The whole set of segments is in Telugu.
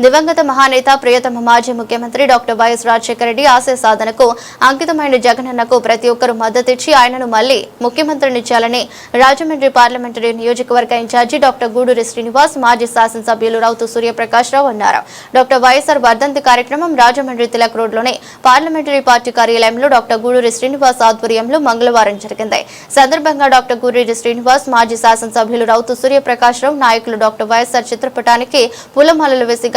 దివంగత మహానేత ప్రియతమ మాజీ ముఖ్యమంత్రి డాక్టర్ వైఎస్ రాజశేఖర రెడ్డి ఆశయ సాధనకు అంకితమైన జగనన్నకు ప్రతి ఒక్కరూ మద్దతిచ్చి ఆయనను మళ్ళీ ముఖ్యమంత్రిని చేయాలని రాజమండ్రి పార్లమెంటరీ నియోజకవర్గ in charge doctor Guduri Srinivas మాజీ శాసనసభ్యులు రౌతు సూర్యప్రకాష్ రావు అన్నారు. డాక్టర్ వైఎస్ఆర్ వర్ధంతి కార్యక్రమం రాజమండ్రి తిలక్ రోడ్లోని పార్లమెంటరీ పార్టీ కార్యాలయంలో డాక్టర్ గూడూరి శ్రీనివాస్ ఆధ్వర్యంలో మంగళవారం జరిగింది. సందర్భంగా డాక్టర్ గూడూరి శ్రీనివాస్ మాజీ శాసనసభ్యులు రౌతు సూర్యప్రకాష్ రావు నాయకులు డాక్టర్ వైఎస్ఆర్ చిత్రపటానికి పూలమాలలు వేసి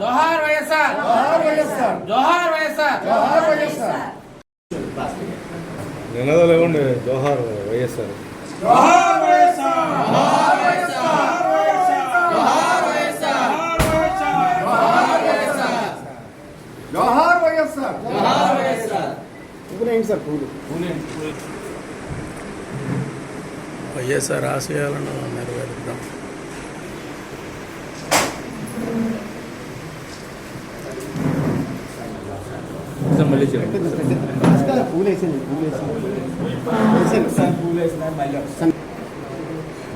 జోహార్ వైఎస్ఆర్ జోహార్ వైఎస్ఆర్ జోహార్ వైఎస్ఆర్ జోహార్ వైఎస్ఆర్ నినదలేవండి జోహార్ వైఎస్ఆర్ జోహార్ వైఎస్ఆర్ జోహార్ వైఎస్ఆర్ జోహార్ వైఎస్ఆర్ జోహార్ వైఎస్ఆర్ జోహార్ వైఎస్ఆర్ జోహార్ వైఎస్ఆర్ ఇప్పుడు సార్ పూలు వైఎస్ఆర్ ఆశయాలను నెరవేరుద్దాం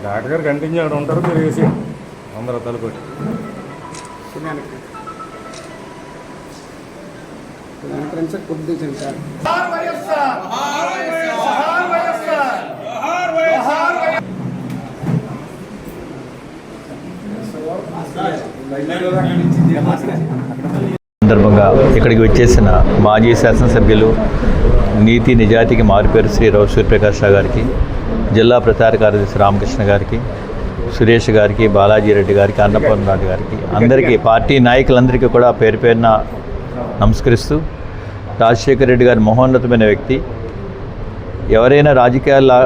డాక్టర్ గారు కంటిన్యూ అక్కడ ఉంటారు మీరు వేసి అందరూ తలకొట్టి కొద్దిగా సార్ వైఎస్ఆర్ జోహార్ వైఎస్ఆర్ జోహార్ వైఎస్ఆర్ సందర్భంగా ఇక్కడికి వచ్చేసిన మాజీ శాసనసభ్యులు నీతి నిజాయితీకి మారుపేరు శ్రీ రావు సూర్యప్రకాష్ రావు గారికి జిల్లా ప్రచార కార్యదర్శి రామకృష్ణ గారికి సురేష్ గారికి బాలాజీ రెడ్డి గారికి అన్నపూర్ణ రాజు గారికి అందరికీ పార్టీ నాయకులందరికీ కూడా పేరు పేరున నమస్కరిస్తూ రాజశేఖర రెడ్డి గారు మహోన్నతమైన వ్యక్తి. ఎవరైనా రాజకీయాలు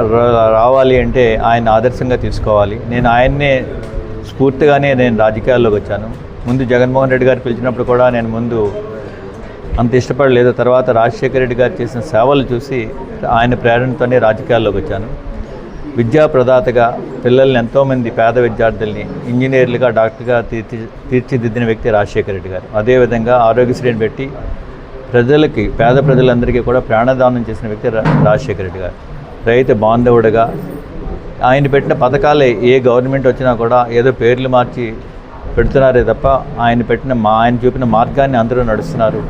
రావాలి అంటే ఆయన ఆదర్శంగా తీసుకోవాలి. నేను ఆయన్నే స్ఫూర్తిగానే నేను రాజకీయాల్లోకి వచ్చాను. ముందు జగన్మోహన్ రెడ్డి గారు పిలిచినప్పుడు కూడా నేను ముందు అంత ఇష్టపడలేదు. తర్వాత రాజశేఖర రెడ్డి గారు చేసిన సేవలు చూసి ఆయన ప్రేరణతోనే రాజకీయాల్లోకి వచ్చాను. విద్యా ప్రదాతగా పిల్లల్ని ఎంతోమంది పేద విద్యార్థుల్ని ఇంజనీర్లుగా డాక్టర్గా తీర్చి తీర్చిదిద్దిన వ్యక్తి రాజశేఖర రెడ్డి గారు. అదేవిధంగా ఆరోగ్యశ్రీని పెట్టి ప్రజలకి పేద ప్రజలందరికీ కూడా ప్రాణదానం చేసిన వ్యక్తి రా- రాజశేఖర రెడ్డి గారు. రైతు బాంధవుడుగా ఆయన పెట్టిన పథకాలే ఏ గవర్నమెంట్ వచ్చినా కూడా ఏదో పేర్లు మార్చి పెడుతున్నారే తప్ప ఆయన పెట్టిన మా ఆయన చూపిన మార్గాన్ని అందరూ నడుస్తున్నారు.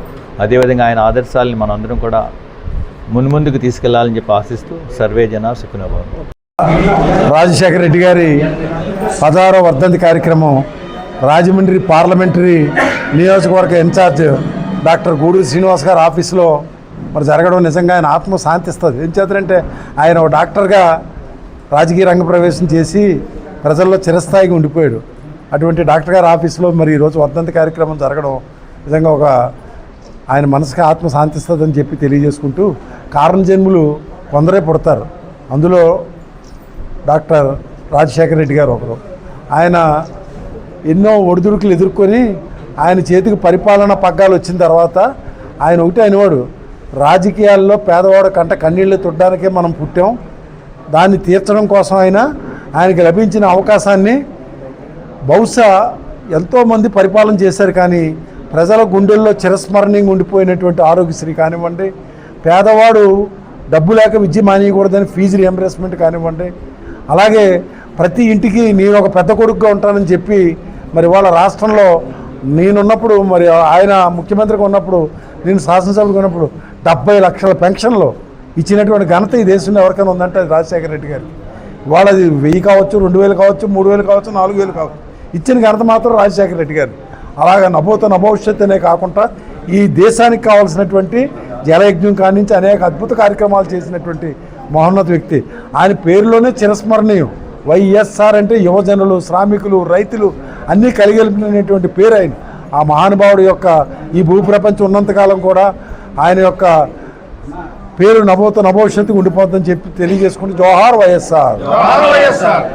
అదేవిధంగా ఆయన ఆదర్శాలని మనందరం కూడా మున్ముందుకు తీసుకెళ్ళాలని చెప్పి ఆశిస్తూ సర్వే జన సుఖనభావం. రాజశేఖర రెడ్డి గారి పదహారో వర్ధంతి కార్యక్రమం రాజమండ్రి పార్లమెంటరీ నియోజకవర్గ in charge doctor Guduru Srinivas గారి ఆఫీస్లో మరి జరగడం నిజంగా ఆయన ఆత్మ శాంతిస్తుంది ఏం చేతంటే ఆయన ఒక డాక్టర్గా రాజకీయ రంగ ప్రవేశం చేసి ప్రజల్లో చిరస్థాయిగా ఉండిపోయాడు. అటువంటి డాక్టర్ గారి ఆఫీస్లో మరి ఈరోజు వర్ధంతి కార్యక్రమం జరగడం నిజంగా ఒక ఆయన మనసుకి ఆత్మ శాంతిస్తుందని చెప్పి తెలియజేసుకుంటూ కారణ జన్ములు కొందరే పుడతారు. అందులో డాక్టర్ రాజశేఖర రెడ్డి గారు ఒకరు. ఆయన ఎన్నో ఒడిదుడుకులు ఎదుర్కొని ఆయన చేతికి పరిపాలన పగ్గాలు వచ్చిన తర్వాత ఆయన ఒకటే అనేవాడు రాజకీయాల్లో పేదవాడు కంట కన్నీళ్ళు తుడ్డానికే మనం పుట్టాం. దాన్ని తీర్చడం కోసం ఆయన ఆయనకి లభించిన అవకాశాన్ని బహుశా ఎంతోమంది పరిపాలన చేశారు కానీ ప్రజల గుండెల్లో చిరస్మరణీయంగా ఉండిపోయినటువంటి ఆరోగ్యశ్రీ కానివ్వండి పేదవాడు డబ్బు లేక విద్య మానేయకూడదని ఫీజు రియంబర్స్మెంట్ కానివ్వండి అలాగే ప్రతి ఇంటికి నేను ఒక పెద్ద కొడుకుగా ఉంటానని చెప్పి మరి వాళ్ళ రాష్ట్రంలో నేనున్నప్పుడు మరి ఆయన ముఖ్యమంత్రిగా ఉన్నప్పుడు నేను శాసనసభకు ఉన్నప్పుడు డెబ్బై లక్షల పెన్షన్లు ఇచ్చినటువంటి ఘనత ఈ దేశంలో ఎవరికైనా ఉందంటే రాజశేఖర రెడ్డి గారికి. వాళ్ళది వెయ్యి కావచ్చు రెండు వేలు కావచ్చు మూడు వేలు కావచ్చు నాలుగు వేలు కావచ్చు. ఇచ్చిన ఘనత మాత్రం రాజశేఖర రెడ్డి గారు. అలాగా నభూత నభవిష్యత్ అనే కాకుండా ఈ దేశానికి కావాల్సినటువంటి జలయజ్ఞం కానించి అనేక అద్భుత కార్యక్రమాలు చేసినటువంటి మహోన్నత వ్యక్తి. ఆయన పేరులోనే చిరస్మరణీయం. వైఎస్ఆర్ అంటే యువజనులు శ్రామికులు రైతులు అన్నీ కలిగలిపినటువంటి పేరు ఆయన. ఆ మహానుభావుడు యొక్క ఈ భూప్రపంచం ఉన్నంతకాలం కూడా ఆయన యొక్క పేరు నభోత నభవిష్యత్తు ఉండిపోతుందని చెప్పి తెలియజేసుకుంటూ జోహార్ వైఎస్ఆర్. జోహార్ వైఎస్ఆర్.